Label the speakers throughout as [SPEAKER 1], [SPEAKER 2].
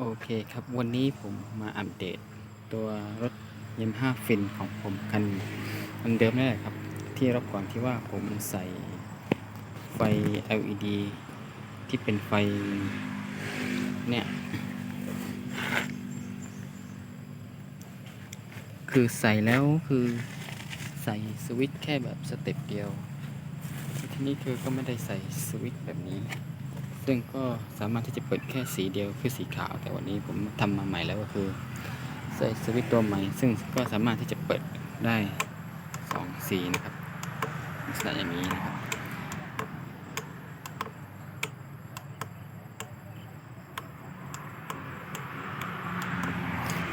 [SPEAKER 1] โอเคครับวันนี้ผมมาอัปเดตตัวรถย a มห้าฟินของผมคันคันเดิมนี่แหละครับ ที่รอบก่อนที่ว่าผมใส่ไฟ LED ที่เป็นไฟ เนี่ย คือใส่แล้วคือใส่สวิตช์แค่แบบสเต็ปเดียว ทีนี้คือก็ไม่ได้ใส่สวิตช์แบบนี้ ซึ่งก็สามารถที่จะเปิดแค่สีเดียวคือสีขาว แต่วันนี้ผมทำมาใหม่แล้วก็คือใส่สวิตช์ตัวใหม่ ซึ่งก็สามารถที่จะเปิดได้สองสีนะครับลักษณะอย่างนี้นะครับ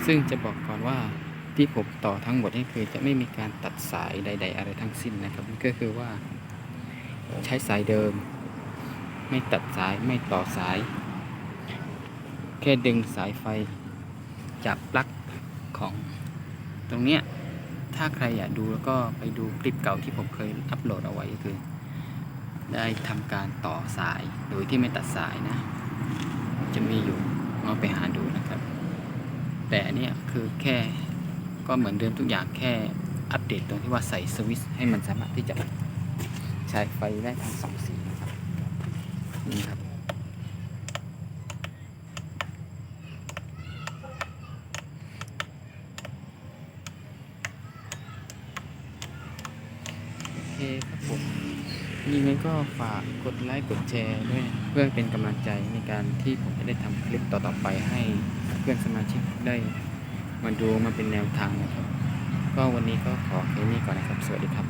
[SPEAKER 1] ซึ่งจะบอกก่อนว่าที่ผมต่อทั้งหมดนี่คือจะไม่มีการตัดสายใด ๆ อะไรทั้งสิ้นนะครับก็คือว่าใช้สายเดิม ไม่ตัดสายไม่ต่อสาย แค่ดึงสายไฟจากปลั๊กของตรงเนี้ยถ้าใครอยากดูแล้วก็ไปดูคลิปเก่าที่ผมเคยอัปโหลดเอาไว้ก็คือ ได้ทำการต่อสายโดยที่ไม่ตัดสายนะ จะมีอยู่ลองไปหาดูนะครับ แต่เนี่ยคือแค่ก็เหมือนเดิมทุกอย่างแค่อัปเดตตรงที่ว่าใส่สวิตช์ให้มันสามารถที่จะใช้ไฟได้ทั้งสองสีนะครับ นี่ครับ โอเคครับผมยังไงก็ฝากกดไลค์กดแชร์ด้วย เพื่อเป็นกำลังใจในการที่ผมจะได้ทำคลิปต่อๆไปให้เพื่อนสมาชิกได้มาดูมาเป็นแนวทางนะครับ ก็วันนี้ก็ขอแค่นี้ก่อนนะครับ สวัสดีครับ